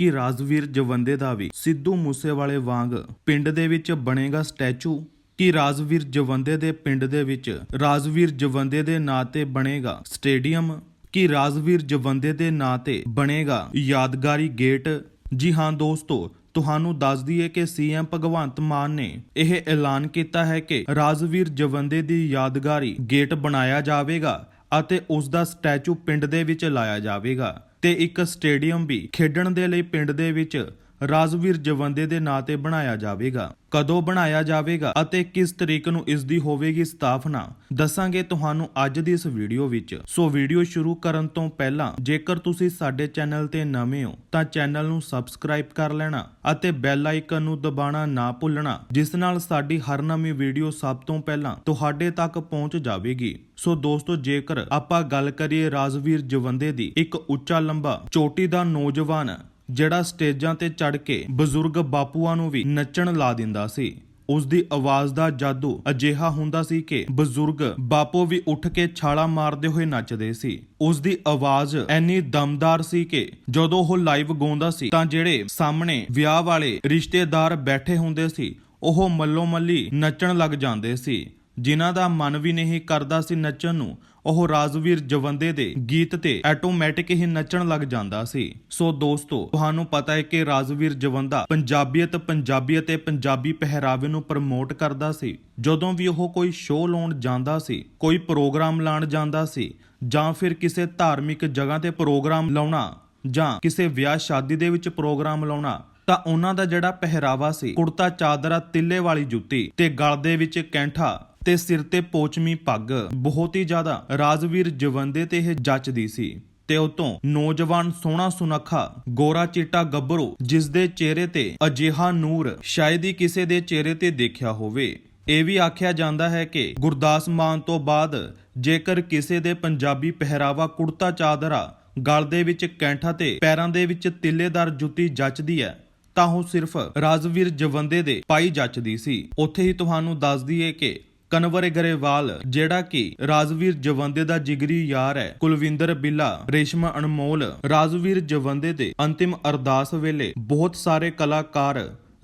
ਕਿ ਰਾਜਵੀਰ ਜਵੰਦੇ ਦਾ ਵੀ ਸਿੱਧੂ ਮੂਸੇਵਾਲੇ ਵਾਂਗ ਪਿੰਡ ਦੇ ਵਿੱਚ ਬਣੇਗਾ ਸਟੈਚੂ, ਕਿ ਰਾਜਵੀਰ ਜਵੰਦੇ ਦੇ ਪਿੰਡ ਦੇ ਵਿੱਚ ਰਾਜਵੀਰ ਜਵੰਦੇ ਦੇ ਨਾਂ ਤੇ ਬਣੇਗਾ ਸਟੇਡੀਅਮ, ਕਿ ਰਾਜਵੀਰ ਜਵੰਦੇ ਦੇ ਨਾਂ ਤੇ ਬਣੇਗਾ ਯਾਦਗਾਰੀ ਗੇਟ। ਜੀ ਹਾਂ ਦੋਸਤੋ, ਤੁਹਾਨੂੰ ਦੱਸ ਦਈਏ ਕਿ ਸੀਐਮ ਭਗਵੰਤ ਮਾਨ ਨੇ ਇਹ ਐਲਾਨ ਕੀਤਾ ਹੈ ਕਿ ਰਾਜਵੀਰ ਜਵੰਦੇ ਦੀ ਯਾਦਗਾਰੀ ਗੇਟ ਬਣਾਇਆ ਜਾਵੇਗਾ ਅਤੇ ਉਸ ਦਾ ਸਟੈਚੂ ਪਿੰਡ ਦੇ ਵਿੱਚ ਲਾਇਆ ਜਾਵੇਗਾ। ਤੇ ਇੱਕ ਸਟੇਡੀਅਮ ਵੀ ਖੇਡਣ ਦੇ ਲਈ ਪਿੰਡ ਦੇ ਵਿੱਚ ਰਾਜਵੀਰ ਜਵੰਦੇ ਦੇ ਨਾਂ ਤੇ ਬਣਾਇਆ ਜਾਵੇਗਾ। ਕਦੋਂ ਬਣਾਇਆ ਜਾਵੇਗਾ ਅਤੇ ਕਿਸ ਤਰੀਕ ਨੂੰ ਇਸ ਦੀ ਹੋਵੇਗੀ ਸਥਾਪਨਾ, ਦੱਸਾਂਗੇ ਤੁਹਾਨੂੰ ਅੱਜ ਦੀ ਇਸ ਵੀਡੀਓ ਵਿੱਚ। ਸੋ ਵੀਡੀਓ ਸ਼ੁਰੂ ਕਰਨ ਤੋਂ ਪਹਿਲਾਂ, ਜੇਕਰ ਤੁਸੀਂ ਸਾਡੇ ਚੈਨਲ ਤੇ ਨਵੇਂ ਹੋ, ਤਾਂ ਚੈਨਲ ਨੂੰ ਸਬਸਕ੍ਰਾਈਬ ਕਰ ਲੈਣਾ ਅਤੇ ਬੈਲ ਆਈਕਨ ਨੂੰ ਦਬਾਉਣਾ ਨਾ ਭੁੱਲਣਾ, ਜਿਸ ਨਾਲ ਸਾਡੀ ਹਰ ਨਵੀਂ ਵੀਡੀਓ ਸਭ ਤੋਂ ਪਹਿਲਾਂ ਤੁਹਾਡੇ ਤੱਕ ਪਹੁੰਚ ਜਾਵੇਗੀ। ਸੋ ਦੋਸਤੋ, ਜੇਕਰ ਆਪਾਂ ਗੱਲ ਕਰੀਏ ਰਾਜਵੀਰ ਜਵੰਦੇ ਦੀ, ਇੱਕ ਉੱਚਾ ਲੰਬਾ, ਚੋਟੀ ਦਾ ਨੌਜਵਾਨ ਜਿਹੜਾ ਸਟੇਜਾਂ ਤੇ ਚੜ ਕੇ ਬਜ਼ੁਰਗ ਬਾਪੂਆਂ ਨੂੰ ਵੀ ਨੱਚਣ ਲਾ ਦਿੰਦਾ ਸੀ। ਉਸ ਦੀ ਆਵਾਜ਼ ਦਾ ਜਾਦੂ ਅਜਿਹਾ ਹੁੰਦਾ ਸੀ ਕਿ ਬਜ਼ੁਰਗ ਬਾਪੂ ਵੀ ਉੱਠ ਕੇ ਛਾਲਾ ਮਾਰਦੇ ਹੋਏ ਨੱਚਦੇ ਸੀ। ਉਸ ਦੀ ਆਵਾਜ਼ ਐਨੀ ਦਮਦਾਰ ਸੀ ਕਿ ਜਦੋਂ ਉਹ ਲਾਈਵ ਗਾਉਂਦਾ ਸੀ ਤਾਂ ਜਿਹੜੇ ਸਾਹਮਣੇ ਵਿਆਹ ਵਾਲੇ ਰਿਸ਼ਤੇਦਾਰ ਬੈਠੇ ਹੁੰਦੇ ਸੀ, ਉਹ ਮੱਲੋ ਮੱਲੀ ਨੱਚਣ ਲੱਗ ਜਾਂਦੇ ਸੀ। ਜਿਨ੍ਹਾਂ ਦਾ ਮਨ ਵੀ ਨਹੀਂ ਕਰਦਾ ਸੀ ਨੱਚਣ ਨੂੰ, ਉਹ ਰਾਜਵੀਰ ਜਵੰਦੇ ਦੇ ਗੀਤ ਤੇ ਆਟੋਮੈਟਿਕ ਹੀ ਨੱਚਣ ਲੱਗ ਜਾਂਦਾ ਸੀ। ਸੋ ਦੋਸਤੋ, ਤੁਹਾਨੂੰ ਪਤਾ ਹੈ ਕਿ ਰਾਜਵੀਰ ਜਵੰਦਾ ਪੰਜਾਬੀਅਤ ਪੰਜਾਬੀਅਤ ਤੇ ਪੰਜਾਬੀ ਪਹਿਰਾਵੇ ਨੂੰ ਪ੍ਰਮੋਟ ਕਰਦਾ ਸੀ। ਜਦੋਂ ਵੀ ਉਹ ਕੋਈ ਸ਼ੋਅ ਲਾਉਣ ਜਾਂਦਾ ਸੀ, ਕੋਈ ਪ੍ਰੋਗਰਾਮ ਲਾਉਣ ਜਾਂਦਾ ਸੀ, ਜਾਂ ਫਿਰ ਕਿਸੇ ਧਾਰਮਿਕ ਜਗ੍ਹਾ ਤੇ ਪ੍ਰੋਗਰਾਮ ਲਾਉਣਾ, ਜਾਂ ਕਿਸੇ ਵਿਆਹ ਸ਼ਾਦੀ ਦੇ ਵਿੱਚ ਪ੍ਰੋਗਰਾਮ ਲਾਉਣਾ, ਤਾਂ ਉਹਨਾਂ ਦਾ ਜਿਹੜਾ ਪਹਿਰਾਵਾ ਸੀ, ਕੁੜਤਾ ਚਾਦਰਾ, ਤਿੱਲੇ ਵਾਲੀ ਜੁੱਤੀ ਤੇ ਗਲ ਦੇ ਵਿੱਚ ਕੈਂਠਾ ਤੇ ਸਿਰ ਤੇ ਪੋਚਮੀ ਪੱਗ। ਬਹੁਤ ਹੀ ਜ਼ਿਆਦਾ ਰਾਜਵੀਰ ਜਵੰਦੇ ਤੇ ਇਹ ਜੱਚਦੀ ਸੀ। ਤੇ ਉਤੋਂ ਨੌਜਵਾਨ ਸੋਹਣਾ ਸੁਨੱਖਾ, ਗੋਰਾ ਚਿੱਟਾ ਗੱਭਰੂ ਜਿਸ ਦੇ ਚਿਹਰੇ ਤੇ ਅਜਿਹਾ ਨੂਰ ਸ਼ਾਇਦ ਹੀ ਕਿਸੇ ਦੇ ਚਿਹਰੇ ਤੇ ਦੇਖਿਆ ਹੋਵੇ। ਇਹ ਵੀ ਆਖਿਆ ਜਾਂਦਾ ਹੈ ਕਿ ਗੁਰਦਾਸ ਮਾਨ ਤੋਂ ਬਾਅਦ ਜੇਕਰ ਕਿਸੇ ਦੇ ਪੰਜਾਬੀ ਪਹਿਰਾਵਾ ਕੁੜਤਾ ਚਾਦਰਾ, ਗਲ ਦੇ ਵਿੱਚ ਕੈਂਠਾ ਤੇ ਪੈਰਾਂ ਦੇ ਵਿੱਚ ਤਿੱਲੇਦਾਰ ਜੁੱਤੀ ਜੱਚਦੀ ਹੈ, ਤਾਂ ਉਹ ਸਿਰਫ ਰਾਜਵੀਰ ਜਵੰਦੇ ਦੇ ਪਾਈ ਜੱਚਦੀ ਸੀ। ਉੱਥੇ ਹੀ ਤੁਹਾਨੂੰ ਦੱਸ ਦਈਏ ਕਿ ਕਨਵਰ ਗਰੇਵਾਲ ਜਿਹੜਾ ਕਿ ਰਾਜਵੀਰ ਜਵੰਦੇ ਦਾ ਜਿਗਰੀ ਯਾਰ ਹੈ, ਕੁਲਵਿੰਦਰ ਬਿੱਲਾ, ਰੇਸ਼ਮਾ ਅਨਮੋਲ, ਰਾਜਵੀਰ ਜਵੰਦੇ ਦੇ ਅੰਤਿਮ ਅਰਦਾਸ ਵੇਲੇ ਬਹੁਤ ਸਾਰੇ ਕਲਾਕਾਰ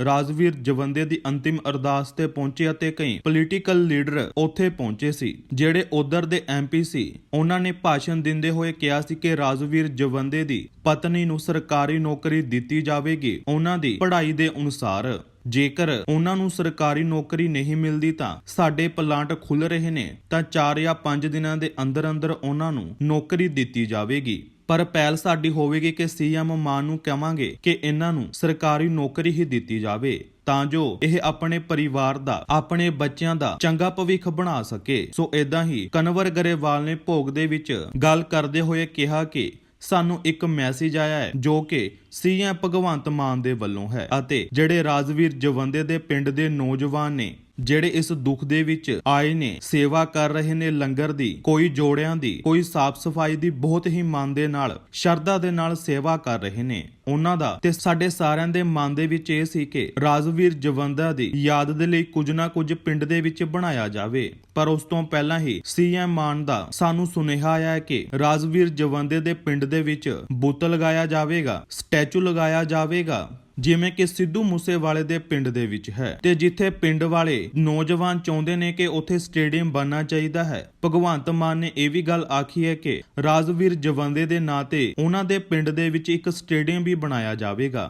ਰਾਜਵੀਰ ਜਵੰਦੇ ਦੀ ਅੰਤਿਮ ਅਰਦਾਸ ਤੇ ਪਹੁੰਚੇ ਅਤੇ ਕਈ ਪੋਲੀਟੀਕਲ ਲੀਡਰ ਉੱਥੇ ਪਹੁੰਚੇ ਸੀ, ਜਿਹੜੇ ਉਧਰ ਦੇ ਐਮਪੀ ਸੀ। ਉਹਨਾਂ ਨੇ ਭਾਸ਼ਣ ਦਿੰਦੇ ਹੋਏ ਕਿਹਾ ਸੀ ਕਿ ਰਾਜਵੀਰ ਜਵੰਦੇ ਦੀ ਪਤਨੀ ਨੂੰ ਸਰਕਾਰੀ ਨੌਕਰੀ ਦਿੱਤੀ ਜਾਵੇਗੀ, ਉਹਨਾਂ ਦੀ ਪੜ੍ਹਾਈ ਦੇ ਅਨੁਸਾਰ। ਜੇਕਰ ਉਹਨਾਂ ਨੂੰ ਸਰਕਾਰੀ ਨੌਕਰੀ ਨਹੀਂ ਮਿਲਦੀ ਤਾਂ ਸਾਡੇ ਪਲਾਂਟ ਖੁੱਲ ਰਹੇ ਨੇ, ਤਾਂ 4 ਜਾਂ 5 ਦਿਨਾਂ ਦੇ ਅੰਦਰ ਅੰਦਰ ਉਹਨਾਂ ਨੂੰ ਨੌਕਰੀ ਦਿੱਤੀ ਜਾਵੇਗੀ। ਪਰ ਪਹਿਲ ਸਾਡੀ ਹੋਵੇਗੀ ਕਿ ਸੀਐਮ ਮਾਨ ਨੂੰ ਕਹਾਂਗੇ ਕਿ ਇਹਨਾਂ ਨੂੰ ਸਰਕਾਰੀ ਨੌਕਰੀ ਹੀ ਦਿੱਤੀ ਜਾਵੇ, ਤਾਂ ਜੋ ਇਹ ਆਪਣੇ ਪਰਿਵਾਰ ਦਾ, ਆਪਣੇ ਬੱਚਿਆਂ ਦਾ ਚੰਗਾ ਭਵਿੱਖ ਬਣਾ ਸਕੇ। ਸੋ ਇਦਾਂ ਹੀ ਕਨਵਰ ਗਰੇਵਾਲ ਨੇ ਭੋਗ ਦੇ ਵਿੱਚ ਗੱਲ ਕਰਦੇ ਹੋਏ ਕਿਹਾ ਕਿ ਸਾਨੂੰ ਇੱਕ ਮੈਸੇਜ ਆਇਆ ਹੈ, ਜੋ ਕਿ ਸੀਐਮ ਭਗਵੰਤ ਮਾਨ ਦੇ ਵੱਲੋਂ ਹੈ ਅਤੇ ਜਿਹੜੇ ਰਾਜਵੀਰ ਜਵੰਦੇ ਦੇ ਪਿੰਡ ਦੇ ਨੌਜਵਾਨ ਨੇ, ਜਿਹੜੇ ਇਸ ਦੁੱਖ ਦੇ ਵਿੱਚ ਆਏ ਨੇ, ਸੇਵਾ ਕਰ ਰਹੇ ਨੇ ਲੰਗਰ ਦੀ, ਕੋਈ ਜੋੜਿਆਂ ਦੀ, ਕੋਈ ਸਾਫ਼ ਸਫ਼ਾਈ ਦੀ ਬਹੁਤ ਹੀ ਮਨ ਦੇ ਨਾਲ, ਸ਼ਰਧਾ ਦੇ ਨਾਲ ਸੇਵਾ ਕਰ ਰਹੇ ਨੇ। ਉਹਨਾਂ ਦਾ ਤੇ ਸਾਡੇ ਸਾਰਿਆਂ ਦੇ ਮਨ ਦੇ ਵਿੱਚ ਇਹ ਸੀ ਕਿ ਰਾਜਵੀਰ ਜਵੰਦਾ ਦੀ ਯਾਦ ਦੇ ਲਈ ਕੁਝ ਨਾ ਕੁਝ ਪਿੰਡ ਦੇ ਵਿੱਚ ਬਣਾਇਆ ਜਾਵੇ। ਪਰ ਉਸ ਤੋਂ ਪਹਿਲਾਂ ਹੀ ਸੀਐਮ ਮਾਨ ਦਾ ਸਾਨੂੰ ਸੁਨੇਹਾ ਆਇਆ ਹੈ ਕਿ ਰਾਜਵੀਰ ਜਵੰਦੇ ਦੇ ਪਿੰਡ ਦੇ ਵਿੱਚ ਬੁੱਤ ਲਗਾਇਆ ਜਾਵੇਗਾ। ਸਟੈਚੂ ਲਗਾਇਆ ਜਾਵੇਗਾ, ਜਿਵੇਂ ਕਿ ਸਿੱਧੂ ਮੂਸੇਵਾਲੇ ਦੇ ਪਿੰਡ ਦੇ ਵਿੱਚ ਹੈ। ਤੇ ਜਿੱਥੇ ਪਿੰਡ ਵਾਲੇ ਨੌਜਵਾਨ ਚਾਹੁੰਦੇ ਨੇ ਕਿ ਉੱਥੇ ਸਟੇਡੀਅਮ ਬਣਨਾ ਚਾਹੀਦਾ ਹੈ, ਭਗਵੰਤ ਮਾਨ ਨੇ ਇਹ ਵੀ ਗੱਲ ਆਖੀ ਹੈ ਕਿ ਰਾਜਵੀਰ ਜਵੰਦੇ ਦੇ ਨਾਂ ਤੇ ਉਹਨਾਂ ਦੇ ਪਿੰਡ ਦੇ ਵਿੱਚ ਇੱਕ ਸਟੇਡੀਅਮ ਵੀ ਬਣਾਇਆ ਜਾਵੇਗਾ।